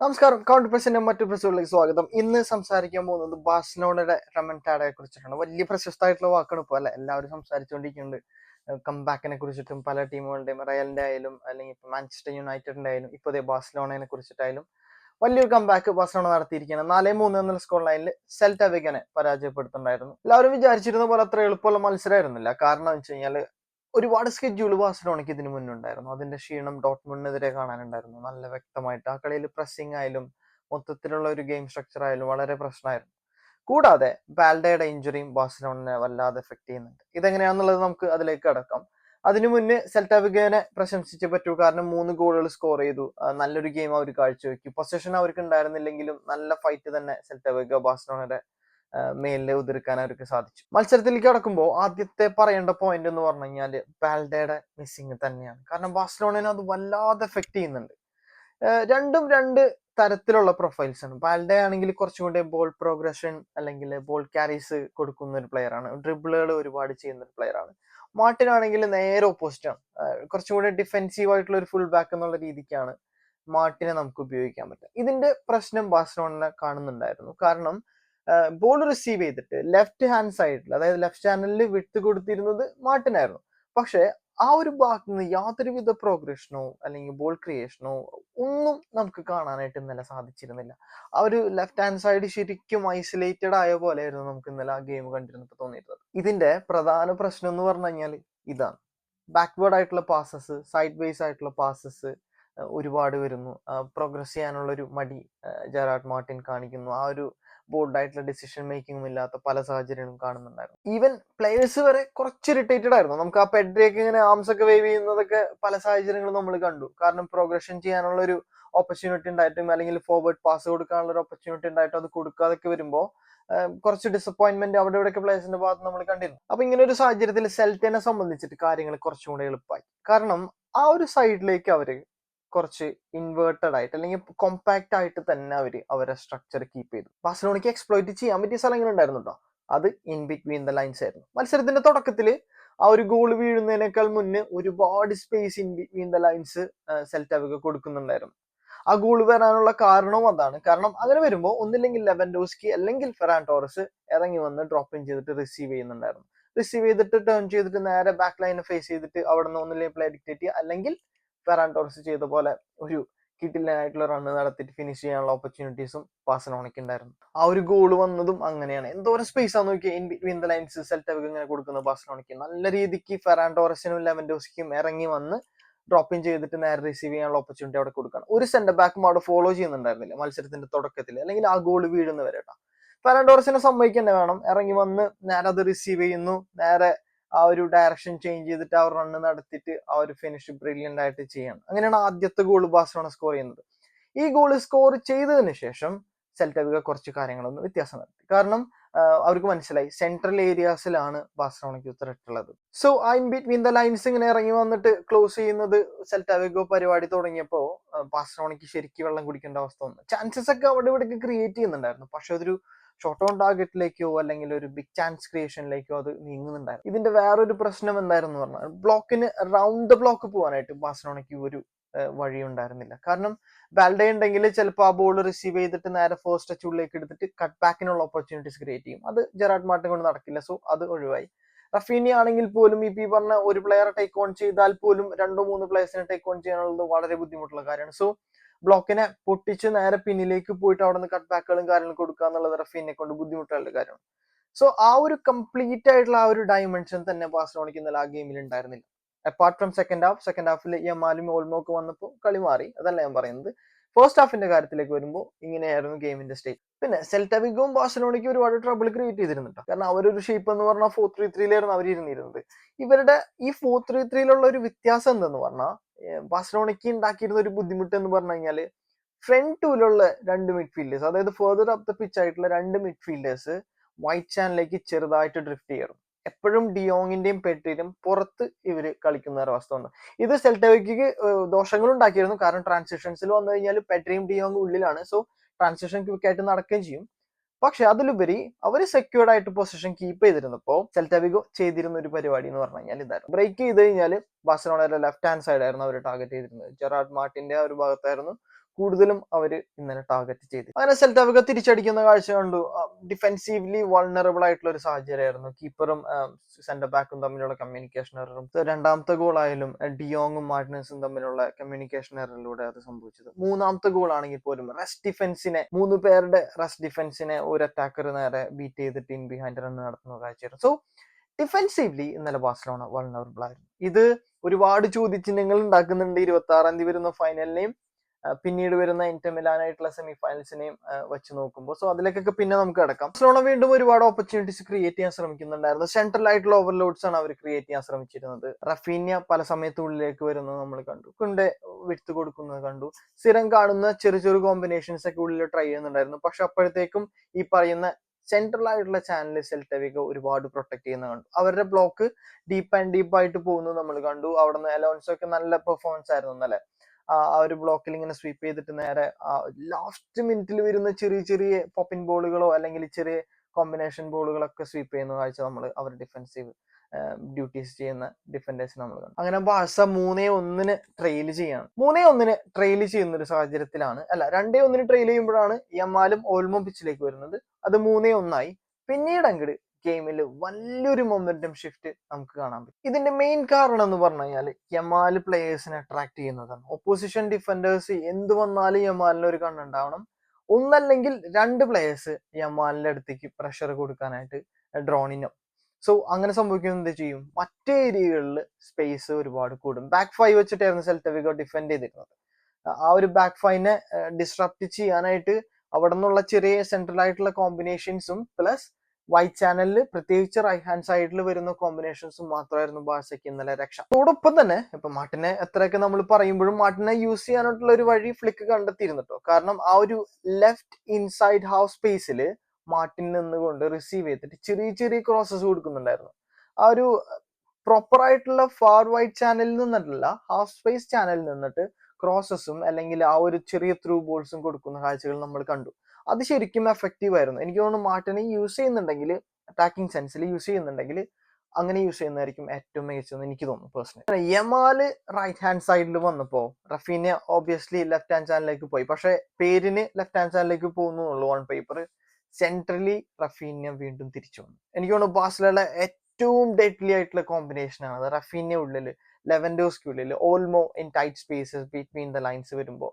നമസ്കാരം. കൗണ്ടർ പ്രസിന്റെ മറ്റു പ്രസുകളിലേക്ക് സ്വാഗതം. ഇന്ന് സംസാരിക്കാൻ പോകുന്നത് ബാഴ്സലോണയുടെ റമൻടാഡയെ കുറിച്ചിട്ടാണ്. വലിയ പ്രശസ്തമായിട്ടുള്ള വാക്കാണ് ഇപ്പോൾ അല്ലെ? എല്ലാവരും സംസാരിച്ചുകൊണ്ടിരിക്കുന്നുണ്ട്. കംബാക്കിനെ കുറിച്ചിട്ടും പല ടീമുകളുടെയും റയലിന്റെ ആയാലും അല്ലെങ്കിൽ ഇപ്പൊ മാഞ്ചസ്റ്റർ യുണൈറ്റഡിന്റെ ആയാലും ഇപ്പോൾ ദേ ബാഴ്സലോണയെ കുറിച്ചിട്ടായാലും വലിയൊരു കംബാക്ക് ബാഴ്സലോണ നടത്തിയിരിക്കുകയാണ്. നാല് മൂന്ന് എന്ന സ്കോർ ലൈനിൽ സെൽറ്റ വെഗനെ പരാജയപ്പെടുത്തുന്നുണ്ടായിരുന്നു. എല്ലാവരും വിചാരിച്ചിരുന്ന പോലെ അത്ര എളുപ്പമുള്ള മത്സരമായിരുന്നില്ല. കാരണം വെച്ച് കഴിഞ്ഞാൽ ഒരുപാട് സ്കെഡ്യൂൾ ബാഴ്സലോണയ്ക്ക് ഇതിനു മുന്നുണ്ടായിരുന്നു. അതിന്റെ ക്ഷീണം ഡോട്ട്മുണ്ടിനെതിരെ കാണാനുണ്ടായിരുന്നു. നല്ല വ്യക്തമായിട്ട് ആ കളിയിൽ പ്രസ്സിംഗ് ആയാലും മൊത്തത്തിലുള്ള ഒരു ഗെയിം സ്ട്രക്ചർ ആയാലും വളരെ പ്രശ്നമായിരുന്നു. കൂടാതെ ബാൽഡയുടെ ഇഞ്ചുറിയും ബാഴ്സലോണിനെ വല്ലാതെ എഫക്ട് ചെയ്യുന്നുണ്ട്. ഇതെങ്ങനെയാണെന്നുള്ളത് നമുക്ക് അതിലേക്ക് കടക്കാം. അതിനു മുന്നേ സെൽറ്റാവിഗനെ പ്രശംസിച്ചേ പറ്റൂ. കാരണം മൂന്ന് ഗോളുകൾ സ്കോർ ചെയ്തു. നല്ലൊരു ഗെയിം അവർ കാഴ്ചവെക്കും. പൊസിഷൻ അവർക്ക് ഉണ്ടായിരുന്നില്ലെങ്കിലും നല്ല ഫൈറ്റ് തന്നെ സെൽറ്റാവിഗ ബാഴ്സലോണയുടെ മേലിൽ ഉതിർക്കാൻ അവർക്ക് സാധിച്ചു. മത്സരത്തിലേക്ക് കടക്കുമ്പോൾ ആദ്യത്തെ പറയേണ്ട പോയിന്റ് എന്ന് പറഞ്ഞു കഴിഞ്ഞാൽ പാൽഡയുടെ മിസ്സിങ് തന്നെയാണ്. കാരണം ബാഴ്സലോണനെ അത് വല്ലാതെ എഫക്ട് ചെയ്യുന്നുണ്ട്. രണ്ടും രണ്ട് തരത്തിലുള്ള പ്രൊഫൈൽസ് ആണ്. പാൽഡ ആണെങ്കിൽ കുറച്ചും കൂടി ബോൾ പ്രോഗ്രഷൻ അല്ലെങ്കിൽ ബോൾ ക്യാരീസ് കൊടുക്കുന്ന ഒരു പ്ലെയർ ആണ്. ഡ്രിബിളുകൾ ഒരുപാട് ചെയ്യുന്ന ഒരു പ്ലെയർ ആണ്. മാർട്ടിൻ ആണെങ്കിൽ നേരെ ഓപ്പോസിറ്റ് ആണ്. കുറച്ചും കൂടി ഡിഫെൻസീവ് ആയിട്ടുള്ള ഒരു ഫുൾ ബാക്ക് എന്നുള്ള രീതിക്കാണ് മാർട്ടിനെ നമുക്ക് ഉപയോഗിക്കാൻ പറ്റുക. ഇതിന്റെ പ്രശ്നം ബാഴ്സലോണിനെ കാണുന്നുണ്ടായിരുന്നു. കാരണം ബോൾ റിസീവ് ചെയ്തിട്ട് ലെഫ്റ്റ് ഹാൻഡ് സൈഡിൽ അതായത് ലെഫ്റ്റ് ചാനലിൽ വിട്ട് കൊടുത്തിരുന്നത് മാർട്ടിനായിരുന്നു. പക്ഷെ ആ ഒരു ഭാഗത്ത് നിന്ന് യാതൊരുവിധ പ്രോഗ്രഷനോ അല്ലെങ്കിൽ ബോൾ ക്രിയേഷനോ ഒന്നും നമുക്ക് കാണാനായിട്ട് ഇന്നലെ സാധിച്ചിരുന്നില്ല. ആ ഒരു ലെഫ്റ്റ് ഹാൻഡ് സൈഡ് ശരിക്കും ഐസൊലേറ്റഡ് ആയ പോലെയായിരുന്നു നമുക്ക് ഇന്നലെ ആ ഗെയിം കണ്ടിരുന്നപ്പോൾ തോന്നിയിരുന്നത്. ഇതിന്റെ പ്രധാന പ്രശ്നം എന്ന് പറഞ്ഞു കഴിഞ്ഞാൽ ഇതാണ്. ബാക്ക്വേർഡ് ആയിട്ടുള്ള പാസസ് സൈഡ് ബേസ് ആയിട്ടുള്ള പാസസ് ഒരുപാട് വരുന്നു. പ്രോഗ്രസ് ചെയ്യാനുള്ള ഒരു മടി ജെറാഡ് മാർട്ടിൻ കാണിക്കുന്നു. ആ ഒരു ബോൾഡ് ആയിട്ടുള്ള ഡിസിഷൻ മേക്കിങ്ങും ഇല്ലാത്ത പല സാഹചര്യങ്ങളും കാണുന്നുണ്ടായിരുന്നു. ഈവൻ പ്ലേയേഴ്സ് വരെ കുറച്ച് ഇറിറ്റേറ്റഡ് ആയിരുന്നു. നമുക്ക് ആ പെഡ്രിയൊക്കെ ഇങ്ങനെ ആംസ് ഒക്കെ വേവ് ചെയ്യുന്നതൊക്കെ പല സാഹചര്യങ്ങളും നമ്മൾ കണ്ടു. കാരണം പ്രോഗ്രഷൻ ചെയ്യാനുള്ള ഒരു ഓപ്പർച്യൂണിറ്റി ഉണ്ടായിട്ടും അല്ലെങ്കിൽ ഫോർവേഡ് പാസ് കൊടുക്കാനുള്ള ഒരു ഓപ്പർച്യൂണിറ്റി ഉണ്ടായിട്ടും അത് കൊടുക്കാതൊക്കെ വരുമ്പോൾ കുറച്ച് ഡിസപ്പോയിന്റ്മെന്റ് അവിടെ ഇവിടെയൊക്കെ പ്ലേയേഴ്സിന്റെ ഭാഗത്ത് നമ്മൾ കണ്ടിരുന്നു. അപ്പൊ ഇങ്ങനെ ഒരു സാഹചര്യത്തിൽ സെൽറ്റനെ സംബന്ധിച്ചിട്ട് കാര്യങ്ങൾ കുറച്ചും കൂടെ എളുപ്പമായി. കാരണം ആ ഒരു സൈഡിലേക്ക് അവർ കുറച്ച് ഇൻവേർട്ടഡ് ആയിട്ട് അല്ലെങ്കിൽ കോമ്പാക്റ്റ് ആയിട്ട് തന്നെ അവർ അവരെ സ്ട്രക്ചർ കീപ്പ് ചെയ്തു. ബാസലോണിക്ക് എക്സ്പ്ലോയിറ്റ് ചെയ്യാൻ പറ്റിയ സ്ഥലങ്ങൾ ഉണ്ടായിരുന്നു കേട്ടോ അത് ഇൻ ബിറ്റ്വീൻ ദ ലൈൻസ് ആയിരുന്നു. മത്സരത്തിന്റെ തുടക്കത്തിൽ ആ ഒരു ഗോൾ വീഴുന്നതിനേക്കാൾ മുന്നേ ഒരുപാട് space in between the lines സെൽറ്റാവിക്ക് കൊടുക്കുന്നുണ്ടായിരുന്നു. ആ ഗോൾ വരാനുള്ള കാരണവും അതാണ്. കാരണം അങ്ങനെ വരുമ്പോൾ ഒന്നില്ലെങ്കിൽ ലെവൻഡോസ്കി അല്ലെങ്കിൽ ഫെറാൻ ടോറസ് ഇറങ്ങി വന്ന് ഡ്രോപ്പ് ഇൻ ചെയ്തിട്ട് റിസീവ് ചെയ്യുന്നുണ്ടായിരുന്നു. റിസീവ് ചെയ്തിട്ട് ടേൺ ചെയ്തിട്ട് നേരെ ബാക്ക് ലൈനെ ഫേസ് ചെയ്തിട്ട് അവിടെ നിന്ന് ഒന്നില്ലെങ്കിൽ പ്ലേ ഡിക്റ്റേറ്റ് ചെയ്യുക. അല്ലെങ്കിൽ ഫെറാൻ ടോറസ് ചെയ്ത പോലെ ഒരു കിട്ടില്ലായിട്ടുള്ള റണ്ണ് നടത്തിയിട്ട് ഫിനിഷ് ചെയ്യാനുള്ള ഓപ്പർച്യൂണിറ്റീസും ബാഴ്സലോണയ്ക്ക് ഉണ്ടായിരുന്നു ആ ഒരു ഗോൾ വന്നതും അങ്ങനെയാണ്. എന്തോരം സ്പേസ് ആണ് നോക്കി ഇൻ ദ ലൈൻസ് സെൽറ്റവിക്ക് ഇങ്ങനെ കൊടുക്കുന്ന ബാഴ്സലോണയ്ക്ക്. നല്ല രീതിക്ക് ഫെറാൻ ലെവൻഡോസിക്കും ഇറങ്ങി വന്ന് ഡ്രോപ്പ് ഇൻ ചെയ്തിട്ട് നേരെ റിസീവ് ചെയ്യാനുള്ള ഓപ്പർച്യൂണിറ്റി അവിടെ കൊടുക്കണം. ഒരു സെന്റർ ബാക്കും അവിടെ ഫോളോ ചെയ്യുന്നുണ്ടായിരുന്നില്ല മത്സരത്തിന്റെ തുടക്കത്തിൽ അല്ലെങ്കിൽ ആ ഗോൾ വീഴുന്നവരെ കേട്ടോ ഫെറാൻ ടോറസിനെ സമ്മതിക്കന്നെ വേണം. ഇറങ്ങി വന്ന് നേരെ അത് റിസീവ് ചെയ്യുന്നു. നേരെ ആ ഒരു ഡയറക്ഷൻ ചേഞ്ച് ചെയ്തിട്ട് ആ റണ്ണ് നടത്തിയിട്ട് ആ ഒരു ഫിനിഷ് ബ്രില്യന്റ് ആയിട്ട് ചെയ്യണം. അങ്ങനെയാണ് ആദ്യത്തെ ഗോൾ ബാഴ്സലോണ സ്കോർ ചെയ്യുന്നത്. ഈ ഗോൾ സ്കോർ ചെയ്തതിന് ശേഷം സെൽറ്റവിക കുറച്ച് കാര്യങ്ങളൊന്ന് വ്യത്യാസം നടത്തി കാരണം അവർക്ക് മനസ്സിലായി സെൻട്രൽ ഏരിയാസിലാണ് ബാഴ്സലോണയ്ക്ക് ഉത്തരട്ടുള്ളത് so in between the lines ഇങ്ങനെ ഇറങ്ങി വന്നിട്ട് ക്ലോസ് ചെയ്യുന്നത് സെൽറ്റാവിഗോ പരിപാടി തുടങ്ങിയപ്പോൾ ബാഴ്സലോണയ്ക്ക് ശരിക്കും വെള്ളം കുടിക്കേണ്ട അവസ്ഥ വന്നു. ചാൻസസ് ഒക്കെ അവിടെ ഇവിടെ ക്രിയേറ്റ് ചെയ്യുന്നുണ്ടായിരുന്നു. പക്ഷെ അതൊരു ഷോർട്ട് ഓൺ ടാർഗറ്റിലേക്കോ അല്ലെങ്കിൽ ഒരു ബിഗ് ചാൻസ് ക്രിയേഷനിലേക്കോ അത് നീങ്ങുന്നുണ്ടായിരുന്നു. ഇതിന്റെ വേറൊരു പ്രശ്നം എന്തായിരുന്നു പറഞ്ഞാൽ ബ്ലോക്കിന് റൗണ്ട് ദ ബ്ലോക്ക് പോകാനായിട്ട് ബാഴ്സലോണയ്ക്ക് ഒരു വഴി ഉണ്ടായിരുന്നില്ല കാരണം ബാൽഡേ ഉണ്ടെങ്കിൽ ചിലപ്പോൾ ആ ബോൾ റിസീവ് ചെയ്തിട്ട് നേരെ ഫസ്റ്റ് ടച്ച് ഉള്ളിലേക്ക് എടുത്തിട്ട് കട്ട് ബാക്കിനുള്ള ഓപ്പർച്യൂണിറ്റീസ് ക്രിയേറ്റ് ചെയ്യും. അത് ജെറാഡ് മാർട്ടിൻ കൊണ്ട് നടക്കില്ല സോ അത് ഒഴിവായി. റഫീനി ആണെങ്കിൽ പോലും ഈ പി പറഞ്ഞ ഒരു പ്ലെയറെ ടേക്ക് ഓൺ ചെയ്താൽ പോലും രണ്ടോ മൂന്ന് പ്ലെയേഴ്സിനെ ടേക്ക് ഓൺ ചെയ്യാനുള്ളത് വളരെ ബുദ്ധിമുട്ടുള്ള കാര്യമാണ്. സോ ബ്ലോക്കിനെ പൊട്ടിച്ച് നേരെ പിന്നിലേക്ക് പോയിട്ട് അവിടെ നിന്ന് കട്ട് ബാക്കുകളും കാര്യങ്ങളും കൊടുക്കുക എന്നുള്ളത് റഫീനെ കൊണ്ട് ബുദ്ധിമുട്ടുള്ള കാര്യമാണ്. സോ ആ ഒരു കംപ്ലീറ്റ് ആയിട്ടുള്ള ആ ഒരു ഡയമെൻഷൻ തന്നെ ബാഴ്സലോണയ്ക്ക് ഇന്നലെ ആ ഗെയിമിൽ ഉണ്ടായിരുന്നില്ല apart from second half second ഹാഫിൽ യമാലും ഓൾമോക്ക് വന്നപ്പോൾ കളി മാറി. അതല്ല ഞാൻ പറയുന്നത്. ഫസ്റ്റ് ഹാഫിന്റെ കാര്യത്തിലേക്ക് വരുമ്പോൾ ഇങ്ങനെയായിരുന്നു ഗെയിമിന്റെ സ്റ്റേറ്റ് പിന്നെ സെൽറ്റവിഗും ബാഴ്സലോണയ്ക്ക് ഒരുപാട് ട്രബിൾ ക്രിയേറ്റ് ചെയ്തിരുന്നുണ്ട് കാരണം അവരൊരു ഷേപ്പ് എന്ന് പറഞ്ഞാൽ ഫോർ ത്രീ ത്രീയിലായിരുന്നു അവർ ഇരുന്നിരുന്നത്. ഇവരുടെ ഈ ഫോർ ത്രീ ത്രീയിലുള്ള ഒരു വ്യത്യാസം എന്തെന്ന് പറഞ്ഞാൽ ബാഴ്സലോണയ്ക്ക് ഉണ്ടാക്കിയിരുന്ന ഒരു ബുദ്ധിമുട്ട് എന്ന് പറഞ്ഞു കഴിഞ്ഞാൽ ഫ്രണ്ട് ടൂലുള്ള രണ്ട് മിഡ്ഫീൽഡേഴ്സ് അതായത് ഫെർദർ അപ്പ് ദ പിച്ച് ആയിട്ടുള്ള രണ്ട് മിഡ്ഫീൽഡേഴ്സ് വൈറ്റ് ചാനലിലേക്ക് ചെറുതായിട്ട് ഡ്രിഫ്റ്റ് ചെയ്യണം എപ്പോഴും ഡിയോങ്ങിന്റെയും പെട്ടിനും പുറത്ത് ഇവർ കളിക്കുന്ന ഒരു അവസ്ഥ വന്നു. ഇത് സെൽറ്റവയ്ക്ക് ദോഷങ്ങൾ ഉണ്ടാക്കിയിരുന്നു. കാരണം ട്രാൻസിഷൻസിൽ വന്നു കഴിഞ്ഞാൽ പെട്രിയും ഡിയോങ് ഉള്ളിലാണ്. സോ ട്രാൻസിഷൻ ക്വിക്കായിട്ട് നടക്കുകയും ചെയ്യും. പക്ഷെ അതിലുപരി അവർ സെക്യൂർഡ് ആയിട്ട് പൊസിഷൻ കീപ്പ് ചെയ്തിരുന്നപ്പോൾ സെൽറ്റവിഗോ ചെയ്തിരുന്ന ഒരു പരിപാടി എന്ന് പറഞ്ഞു കഴിഞ്ഞാൽ ഇതായിരുന്നു. ബ്രേക്ക് ചെയ്ത് കഴിഞ്ഞാൽ ബാഴ്സലോണയുടെ ലെഫ്റ്റ് ഹാൻഡ് സൈഡ് ആയിരുന്നു അവർ ടാർഗറ്റ് ചെയ്തിരുന്നത്. ജെറാർഡ് മാർട്ടിന്റെ ആ ഒരു ഭാഗത്തായിരുന്നു കൂടുതലും അവർ ഇന്നലെ ടാർഗറ്റ് ചെയ്തു. അങ്ങനെ സെൽറ്റാവിക തിരിച്ചടിക്കുന്ന കാഴ്ച കണ്ടു. ഡിഫെൻസീവ്ലി വൾണറബിൾ ആയിട്ടുള്ള ഒരു സാഹചര്യമായിരുന്നു. കീപ്പറും സെന്റർ ബാക്കും തമ്മിലുള്ള കമ്മ്യൂണിക്കേഷൻ എററും രണ്ടാമത്തെ ഗോൾ ആയാലും ഡിയോങ്ങും മാർട്ടിനസും തമ്മിലുള്ള കമ്മ്യൂണിക്കേഷൻ എററിലൂടെ അത് സംഭവിച്ചത്. മൂന്നാമത്തെ ഗോൾ ആണെങ്കിൽ പോലും റെസ്റ്റ് ഡിഫൻസിനെ മൂന്ന് പേരുടെ റെസ്റ്റ് ഡിഫൻസിനെ ഒരു അറ്റാക്കർ നേരെ ബീറ്റ് ചെയ്തിട്ട് ഇൻ ബിഹൈൻഡ് റൺ നടത്തുന്ന കാഴ്ചയായിരുന്നു. സോ ഡിഫെൻസീവ്ലി ഇന്നലെ ബാഴ്സലോണ വൾണറബിൾ ആയിരുന്നു. ഇത് ഒരുപാട് ചോദ്യചിഹ്നങ്ങൾ ഉണ്ടാക്കുന്നുണ്ട്. ഇരുപത്തി ആറാം തീയതി വരുന്ന ഫൈനലിനെയും പിന്നീട് വരുന്ന ഇന്റർ മിലാനായിട്ടുള്ള സെമി ഫൈനൽസിനെയും വെച്ച് നോക്കുമ്പോൾ സോ അതിലേക്കൊക്കെ പിന്നെ നമുക്ക് കിടക്കാം. ബാഴ്സലോണ വീണ്ടും ഒരുപാട് ഓപ്പർച്യൂണിറ്റീസ് ക്രിയേറ്റ് ചെയ്യാൻ ശ്രമിക്കുന്നുണ്ടായിരുന്നു. സെൻട്രൽ ആയിട്ടുള്ള ഓവർലോഡ്സ് ആണ് അവർ ക്രിയേറ്റ് ചെയ്യാൻ ശ്രമിച്ചിരുന്നത്. റഫീന്യ പല സമയത്ത് ഉള്ളിലേക്ക് വരുന്നത് നമ്മൾ കണ്ടു. കുണ്ടെ വിട്ട് കൊടുക്കുന്നത് കണ്ടു. സ്ഥിരം കാണുന്ന ചെറിയ ചെറിയ കോമ്പിനേഷൻസ് ഒക്കെ ഉള്ളിൽ ട്രൈ ചെയ്യുന്നുണ്ടായിരുന്നു. പക്ഷെ അപ്പോഴത്തേക്കും ഈ പറയുന്ന സെൻട്രൽ ആയിട്ടുള്ള ചാനൽ സെൽറ്റവിക ഒരുപാട് പ്രൊട്ടക്ട് ചെയ്യുന്ന കണ്ടു. അവരുടെ ബ്ലോക്ക് ഡീപ്പ് ആൻഡ് ഡീപ്പ് ആയിട്ട് പോകുന്നത് നമ്മൾ കണ്ടു. അവിടെ നിന്ന് ഒക്കെ നല്ല പെർഫോമൻസ് ആയിരുന്നു ഇന്നലെ. ആ ഒരു ബ്ലോക്കിൽ ഇങ്ങനെ സ്വീപ്പ് ചെയ്തിട്ട് നേരെ ലാസ്റ്റ് മിനിറ്റിൽ വരുന്ന ചെറിയ ചെറിയ പോപ്പിൻ ബോളുകളോ അല്ലെങ്കിൽ ചെറിയ കോമ്പിനേഷൻ ബോളുകളൊക്കെ സ്വീപ്പ് ചെയ്യുന്ന കാഴ്ച നമ്മൾ അവർ ഡിഫൻസീവ് ഡ്യൂട്ടീസ് ചെയ്യുന്ന ഡിഫൻഡേഴ്സ് നമ്മൾ കണ്ടു. അങ്ങനെ ബാഴ്സ മൂന്നേ ഒന്നിന് ട്രെയിൽ ചെയ്യാണ്. മൂന്നേ ഒന്നിന് ട്രെയിൽ ചെയ്യുന്ന ഒരു സാഹചര്യത്തിലാണ്. അല്ല രണ്ടേ ഒന്നിന് ട്രെയിൽ ചെയ്യുമ്പോഴാണ് യമാലും ഓൾമോ പിച്ചിലേക്ക് വരുന്നത്. അത് മൂന്നേ ഒന്നായി. പിന്നീട് അങ്ങോട്ട് ഗെയിമിൽ വലിയൊരു മൊമെന്റം ഷിഫ്റ്റ് നമുക്ക് കാണാൻ പറ്റും. ഇതിന്റെ മെയിൻ കാരണം എന്ന് പറഞ്ഞു കഴിഞ്ഞാൽ യമാൽ പ്ലേയേഴ്സിനെ അട്രാക്ട് ചെയ്യുന്നതാണ്. ഒപ്പോസിഷൻ ഡിഫൻഡേഴ്സ് എന്ത് വന്നാലും യമാലിന് ഒരു കണ്ണുണ്ടാവണം ഒന്നല്ലെങ്കിൽ രണ്ട് പ്ലേയേഴ്സ് യമാലിന്റെ അടുത്തേക്ക് പ്രഷർ കൊടുക്കാനായിട്ട് ഡ്രോണിനും സോ അങ്ങനെ സംഭവിക്കുന്നത് എന്ത് ചെയ്യും? മറ്റേ ഏരിയകളിൽ സ്പേസ് ഒരുപാട് കൂടും. ബാക്ക് ഫൈവ് വെച്ചിട്ടായിരുന്നു സെൽറ്റവിഗോ ഡിഫെൻഡ് ചെയ്തിരുന്നത്. ആ ഒരു ബാക്ക് ഫൈവിനെ ഡിസ്ട്രപ്റ്റ് ചെയ്യാനായിട്ട് അവിടെ നിന്നുള്ള ചെറിയ സെൻട്രൽ ആയിട്ടുള്ള കോമ്പിനേഷൻസും പ്ലസ് വൈറ്റ് ചാനലിൽ പ്രത്യേകിച്ച് റൈറ്റ് ഹാൻഡ് സൈഡിൽ വരുന്ന കോമ്പിനേഷൻസ് മാത്രമായിരുന്നു ബാഴ്സയ്ക്ക് ഇന്നലെ രക്ഷ. അതോടൊപ്പം തന്നെ ഇപ്പൊ മാട്ടിനെ എത്രയൊക്കെ നമ്മൾ പറയുമ്പോഴും മാട്ടിനെ യൂസ് ചെയ്യാനായിട്ടുള്ള ഒരു വഴി ഫ്ലിക്ക് കണ്ടെത്തിയിരുന്നു കേട്ടോ കാരണം ആ ഒരു ലെഫ്റ്റ് ഇൻസൈഡ് ഹാഫ് സ്പേസിൽ മാർട്ടിൻ നിന്നുകൊണ്ട് റിസീവ് ചെയ്തിട്ട് ചെറിയ ചെറിയ ക്രോസസ് കൊടുക്കുന്നുണ്ടായിരുന്നു. ആ ഒരു പ്രോപ്പർ ആയിട്ടുള്ള ഫാർ വൈറ്റ് ചാനലിൽ നിന്നിട്ടല്ല ഹാഫ് സ്പേസ് ചാനലിൽ നിന്നിട്ട് ക്രോസസും അല്ലെങ്കിൽ ആ ഒരു ചെറിയ ത്രൂ ബോൾസും കൊടുക്കുന്ന കാഴ്ചകൾ നമ്മൾ കണ്ടു. അത് ശരിക്കും എഫക്റ്റീവ് ആയിരുന്നു. എനിക്ക് തോന്നുന്നു മാർട്ടിനെ യൂസ് ചെയ്യുന്നുണ്ടെങ്കിൽ അറ്റാക്കിംഗ് സെൻസിൽ യൂസ് ചെയ്യുന്നുണ്ടെങ്കിൽ അങ്ങനെ യൂസ് ചെയ്യുന്നതായിരിക്കും ഏറ്റവും മികച്ചതെന്ന് എനിക്ക് തോന്നുന്നു പേഴ്സണലി യമാൽ റൈറ്റ് ഹാൻഡ് സൈഡിൽ വന്നപ്പോൾ റഫീനെ ഓബിയസ്ലി ലെഫ്റ്റ് ഹാൻഡ് ചാനലിലേക്ക് പോയി. പക്ഷെ പേരിന് ലെഫ്റ്റ് ഹാൻഡ് ചാനലിലേക്ക് പോകുന്നുള്ളൂ ഓൺ പേപ്പർ സെൻട്രലി റഫീനെ വീണ്ടും തിരിച്ചു വന്നു. എനിക്ക് തോന്നുന്നു ബാസിലുള്ള ഏറ്റവും ഡെഡ്ലി ആയിട്ടുള്ള കോമ്പിനേഷൻ ആണ് റഫീനെ ഉള്ളിൽ ലെവൻഡോസ്ക്ക് ഉള്ളിൽ Olmo in tight spaces between the lines വരുമ്പോൾ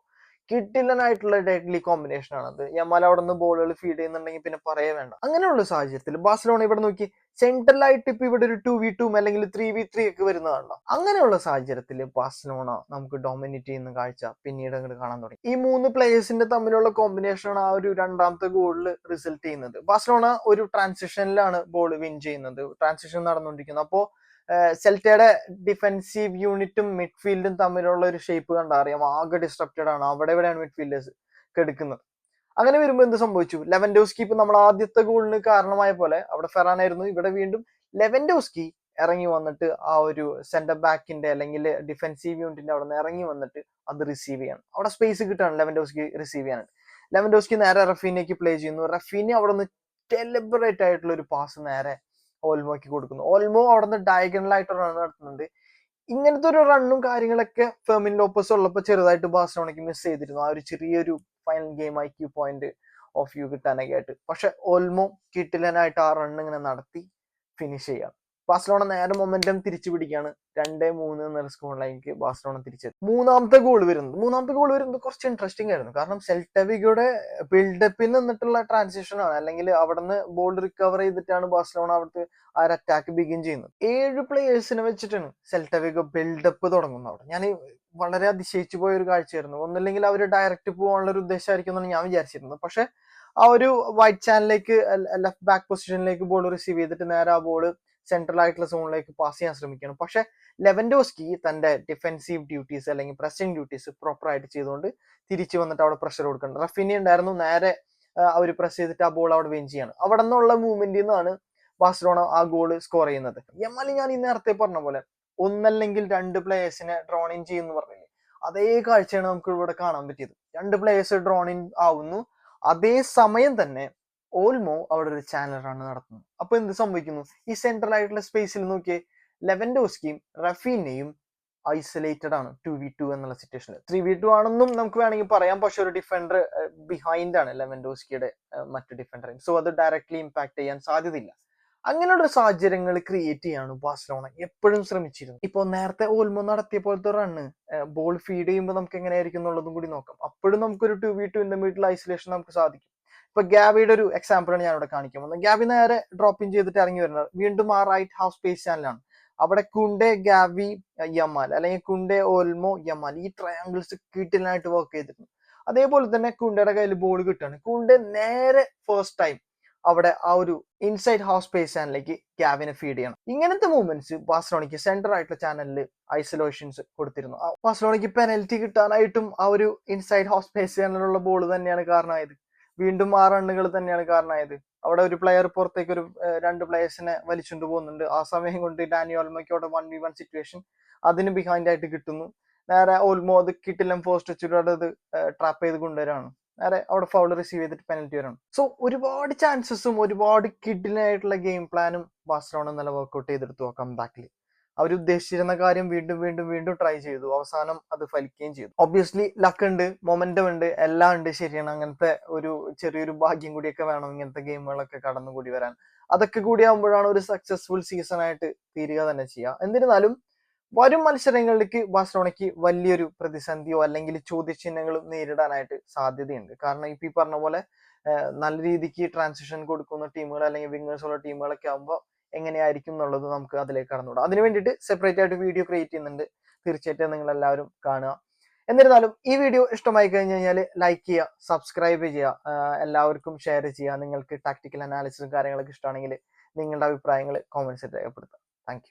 കിട്ടില്ലനായിട്ടുള്ള ഡെഡ്ലി കോമ്പിനേഷൻ ആണ്. അത് യമാൽ അവിടെ നിന്ന് ബോളുകൾ ഫീഡ് ചെയ്യുന്നുണ്ടെങ്കിൽ പിന്നെ പറയേ വേണ്ട. അങ്ങനെയുള്ള സാഹചര്യത്തിൽ ബാഴ്സലോണ ഇവിടെ നോക്കി സെൻട്രലായിട്ട് ഇപ്പൊ ഇവിടെ ഒരു ടു വി ടു അല്ലെങ്കിൽ ത്രീ വി ത്രീ ഒക്കെ വരുന്നതാണല്ലോ. അങ്ങനെയുള്ള സാഹചര്യത്തിൽ ബാഴ്സലോണ നമുക്ക് ഡോമിനേറ്റ് ചെയ്യുന്ന കാഴ്ച പിന്നീട് അങ്ങോട്ട് കാണാൻ തുടങ്ങി. ഈ മൂന്ന് പ്ലേയേഴ്സിന്റെ തമ്മിലുള്ള കോമ്പിനേഷനാണ് ആ ഒരു രണ്ടാമത്തെ ഗോളിൽ റിസൾട്ട് ചെയ്യുന്നത്. ബാഴ്സലോണ ഒരു ട്രാൻസിഷനിലാണ് ബോൾ വിൻ ചെയ്യുന്നത്. ട്രാൻസിഷൻ നടന്നുകൊണ്ടിരിക്കുന്നത് അപ്പോൾ സെൽറ്റയുടെ ഡിഫെൻസീവ് യൂണിറ്റും മിഡ്ഫീൽഡും തമ്മിലുള്ള ഒരു ഷേപ്പ് കണ്ടാൽ അറിയാം. ആകെ ഡിസ്ട്രപ്റ്റഡ് ആണ്. അവിടെ എവിടെയാണ് മിഡ്ഫീൽഡേഴ്സ് കെടുക്കുന്നത്. അങ്ങനെ വരുമ്പോൾ എന്ത് സംഭവിച്ചു? ലെവൻഡോസ്കി ഇപ്പൊ നമ്മൾ ആദ്യത്തെ ഗോളിന് കാരണമായ പോലെ അവിടെ ഫെറാനായിരുന്നു ഇവിടെ വീണ്ടും ലെവൻഡോസ്കി ഇറങ്ങി വന്നിട്ട് ആ ഒരു സെന്റർ ബാക്കിന്റെ അല്ലെങ്കിൽ ഡിഫെൻസീവ് യൂണിറ്റിന്റെ അവിടെ നിന്ന് ഇറങ്ങി വന്നിട്ട് അത് റിസീവ് ചെയ്യണം. അവിടെ സ്പേസ് കിട്ടാണ് ലെവൻഡോസ്കി റിസീവ് ചെയ്യാനായിട്ട്. ലെവൻഡോസ്കി നേരെ റഫീനയ്ക്ക് പ്ലേ ചെയ്യുന്നു. റഫീനെ അവിടെ നിന്ന് ഡെലിബറേറ്റ് ആയിട്ടുള്ള ഒരു പാസ് നേരെ ഓൽമോക്ക് കൊടുക്കുന്നു. ഓൽമോ അവിടെ നിന്ന് ഡയഗണലായിട്ട് റൺ നടത്തുന്നുണ്ട്. ഇങ്ങനത്തെ ഒരു റണ്ണും കാര്യങ്ങളൊക്കെ ഫെർമിൻ ലോപ്പസ് ഉള്ളപ്പോൾ ചെറുതായിട്ട് ബാഴ്സലോണയ്ക്ക് മിസ് ചെയ്തിരുന്നു. ആ ഒരു ചെറിയൊരു final game I Q point of view കിട്ടാനൊക്കെ ആയിട്ട് പക്ഷെ ഓൽമോ കിട്ടിലനായിട്ട് ആ റൺ ഇങ്ങനെ നടത്തി ഫിനിഷ് ചെയ്യാം. ബാഴ്സലോണ നേരെ മൊമെന്റം തിരിച്ചു പിടിക്കുകയാണ് രണ്ടേ മൂന്ന് എന്ന സ്കോറിലേക്ക് ബാഴ്സലോണ തിരിച്ചെത്തി മൂന്നാമത്തെ ഗോൾ വരുന്നത്. മൂന്നാമത്തെ ഗോൾ വരുന്നത് കുറച്ച് ഇൻട്രസ്റ്റിംഗ് ആയിരുന്നു. കാരണം സെൽറ്റവിഗയുടെ ബിൽഡപ്പിൽ നിന്നിട്ടുള്ള ട്രാൻസിഷൻ ആണ്. അല്ലെങ്കിൽ അവിടുന്ന് ബോൾ റിക്കവർ ചെയ്തിട്ടാണ് ബാഴ്സലോണ അവിടുത്തെ ആ ഒരു അറ്റാക്ക് ബിഗിൻ ചെയ്യുന്നത്. ഏഴ് പ്ലേയേഴ്സിനെ വെച്ചിട്ടാണ് സെൽറ്റവിക ബിൽഡപ്പ് തുടങ്ങുന്നത് അവിടെ. ഞാൻ വളരെ അതിശയിച്ചു പോയ ഒരു കാഴ്ചയായിരുന്നു. ഒന്നില്ലെങ്കിൽ അവർ ഡയറക്റ്റ് പോകാനുള്ള ഒരു ഉദ്ദേശമായിരിക്കും എന്നാണ് ഞാൻ വിചാരിച്ചിരുന്നത്. പക്ഷെ ആ ഒരു വൈറ്റ് ചാനലിലേക്ക് ലെഫ്റ്റ് ബാക്ക് പൊസിഷനിലേക്ക് ബോൾ റിസീവ് ചെയ്തിട്ട് നേരെ ആ ബോൾ സെൻട്രൽ ആയിട്ടുള്ള സോണിലേക്ക് പാസ് ചെയ്യാൻ ശ്രമിക്കുകയാണ്. പക്ഷെ ലെവൻഡോസ്കി തന്റെ ഡിഫെൻസീവ് ഡ്യൂട്ടീസ് അല്ലെങ്കിൽ പ്രസിംഗ് ഡ്യൂട്ടീസ് പ്രോപ്പർ ആയിട്ട് ചെയ്തുകൊണ്ട് തിരിച്ചു വന്നിട്ട് അവിടെ പ്രഷർ കൊടുക്കണം റഫിനി ഉണ്ടായിരുന്നു നേരെ അവർ പ്രസ് ചെയ്തിട്ട് ആ ബോൾ അവിടെ വിൻ ചെയ്യാണ്. അവിടെ നിന്നുള്ള മൂവ്മെന്റിൽ നിന്നാണ് ബാഴ്സലോണ ആ ഗോൾ സ്കോർ ചെയ്യുന്നത്. എന്നാൽ ഞാൻ ഈ നേരത്തെ പറഞ്ഞ പോലെ ഒന്നല്ലെങ്കിൽ രണ്ട് പ്ലേയേഴ്സിനെ ഡ്രോൺ ഇൻ ചെയ്യുന്നു പറഞ്ഞില്ലേ? അതേ കാഴ്ചയാണ് നമുക്ക് ഇവിടെ കാണാൻ പറ്റിയത്. രണ്ട് പ്ലേയേഴ്സ് ഡ്രോൺ ഇൻ ആവുന്നു. അതേ സമയം തന്നെ ഓൾമോ അവിടെ ഒരു ചാനൽ റൺ നടത്തുന്നു അപ്പൊ എന്ത് സംഭവിക്കുന്നു? ഈ സെൻട്രൽ ആയിട്ടുള്ള സ്പേസിൽ നോക്കിയേ ലെവൻഡോസ്കിയും റഫീനെയും ഐസൊലേറ്റഡ് ആണ്. ടു വി ടു എന്നുള്ള സിറ്റുവേഷനിൽ ത്രീ വി ടു ആണെന്നും നമുക്ക് വേണമെങ്കിൽ പറയാം. പക്ഷെ ഒരു ഡിഫൻഡർ ബിഹൈൻഡ് ആണ് ലെവൻഡോസ്കിയുടെ മറ്റു ഡിഫൻഡർ സോ അത് ഡയറക്ട്ലി ഇമ്പാക്ട് ചെയ്യാൻ സാധ്യതയില്ല. അങ്ങനെയുള്ള സാഹചര്യങ്ങൾ ക്രിയേറ്റ് ചെയ്യാണ് ബാഴ്സലോണ എപ്പോഴും ശ്രമിച്ചിരുന്നു ഇപ്പൊ നേരത്തെ ഓൽമോ നടത്തിയ പോലത്തെ റണ്ണ് ബോൾ ഫീഡ് ചെയ്യുമ്പോൾ നമുക്ക് എങ്ങനെയായിരിക്കും എന്നുള്ളതും കൂടി നോക്കാം. അപ്പോഴും നമുക്കൊരു two v two in the middle isolation നമുക്ക് സാധിക്കും. ഇപ്പൊ ഗാബിയുടെ ഒരു എക്സാമ്പിൾ ആണ് ഞാൻ ഇവിടെ കാണിക്കാൻ പോകുന്നത്. ഗ്യാബി നേരെ ഡ്രോപ്പ് ഇൻ ചെയ്തിട്ട് ഇറങ്ങി വരുന്നത്. വീണ്ടും ആ റൈറ്റ് ഹൗസ് സ്പേസ് ചാനലാണ് അവിടെ കുണ്ടെ ഗാവി യമാൽ അല്ലെങ്കിൽ കുണ്ടെ ഓൽമോ യമാൽ ഈ ട്രയാങ്കിൾസ് കിട്ടിലായിട്ട് വർക്ക് ചെയ്തിട്ടുണ്ട് അതേപോലെ തന്നെ കുണ്ടയുടെ കയ്യിൽ ബോൾ കിട്ടുകയാണ്. കുണ്ടെ നേരെ ഫസ്റ്റ് ടൈം അവിടെ ആ ഒരു ഇൻസൈഡ് ഹൗസ് സ്പേസ് ചാനലിലേക്ക് ഗ്യാവിനെ ഫീഡ് ചെയ്യണം. ഇങ്ങനത്തെ മൂവ്മെന്റ്സ് ബാസ്ലോണിക്ക് സെന്റർ ആയിട്ടുള്ള ചാനലിൽ ഐസൊലേഷൻസ് കൊടുത്തിരുന്നു. ബാസ്ലോണിക്ക് പെനൽറ്റി കിട്ടാനായിട്ടും ആ ഒരു ഇൻസൈഡ് ഹൗസ് സ്പേസ് ചാനലിലുള്ള ബോൾ തന്നെയാണ് കാരണമായത്. വീണ്ടും ആ റണ്ണുകൾ തന്നെയാണ് കാരണമായത്. അവിടെ ഒരു പ്ലെയർ പുറത്തേക്ക് ഒരു രണ്ട് പ്ലെയേഴ്സിനെ വലിച്ചുകൊണ്ട് പോകുന്നുണ്ട്. ആ സമയം കൊണ്ട് ഡാനി ഓൾമോയ്ക്ക് അവിടെ വൺ വി വൺ സിറ്റുവേഷൻ അതിന് ബിഹൈൻഡ് ആയിട്ട് കിട്ടുന്നു. നേരെ ഓൾമോ അത് കിട്ടില്ല ഫോസ്റ്റ് വെച്ചിട്ട് അത് ട്രാപ്പ് ചെയ്ത് കൊണ്ടുവരാണ്. നേരെ അവിടെ ഫൗൾ റിസീവ് ചെയ്തിട്ട് പെനൽറ്റി വരണം. സോ ഒരുപാട് ചാൻസസും ഒരുപാട് കിഡിലായിട്ടുള്ള ഗെയിം പ്ലാനും ബാഴ്സലോണ നല്ല വർക്ക്ഔട്ട് ചെയ്തെടുത്തു. ആ കംബാക്കിൽ അവർ ഉദ്ദേശിച്ചിരുന്ന കാര്യം വീണ്ടും വീണ്ടും വീണ്ടും ട്രൈ ചെയ്തു. അവസാനം അത് ഫലിക്കുകയും ചെയ്തു. ഒബ്വിയസ്ലി ലക്ക് ഉണ്ട് മൊമെന്റം ഉണ്ട് എല്ലാം ഉണ്ട് ശരിയാണ്. അങ്ങനത്തെ ഒരു ചെറിയൊരു ഭാഗ്യം കൂടിയൊക്കെ വേണം ഇങ്ങനത്തെ ഗെയിമുകളൊക്കെ കടന്നു കൂടി വരാൻ. അതൊക്കെ കൂടി ആകുമ്പോഴാണ് ഒരു സക്സസ്ഫുൾ സീസൺ ആയിട്ട് തീരുക തന്നെ ചെയ്യുക. എന്നിരുന്നാലും വരും മത്സരങ്ങളിലേക്ക് ബാഴ്സലോണയ്ക്ക് വലിയൊരു പ്രതിസന്ധിയോ അല്ലെങ്കിൽ ചോദ്യചിഹ്നങ്ങളും നേരിടാനായിട്ട് സാധ്യതയുണ്ട്. കാരണം ഇപ്പൊ ഈ പറഞ്ഞ പോലെ നല്ല രീതിക്ക് ട്രാൻസിഷൻ കൊടുക്കുന്ന ടീമുകൾ അല്ലെങ്കിൽ വിങ്ങേഴ്സ് ഉള്ള ടീമുകളൊക്കെ ആകുമ്പോൾ എങ്ങനെയായിരിക്കും എന്നുള്ളത് നമുക്ക് അതിലേക്ക് കടന്നുകൂടാം. അതിന് വേണ്ടിയിട്ട് സെപ്പറേറ്റ് ആയിട്ട് വീഡിയോ ക്രിയേറ്റ് ചെയ്യുന്നുണ്ട്. തീർച്ചയായിട്ടും നിങ്ങൾ എല്ലാവരും കാണുക. എന്നിരുന്നാലും ഈ വീഡിയോ ഇഷ്ടമായി കഴിഞ്ഞു കഴിഞ്ഞാൽ ലൈക്ക് ചെയ്യുക സബ്സ്ക്രൈബ് ചെയ്യുക എല്ലാവർക്കും ഷെയർ ചെയ്യുക. നിങ്ങൾക്ക് ടാക്ടിക്കൽ അനാലിസിസും കാര്യങ്ങളൊക്കെ ഇഷ്ടമാണെങ്കിൽ നിങ്ങളുടെ അഭിപ്രായങ്ങൾ കോമൻസിൽ രേഖപ്പെടുത്തുക. താങ്ക്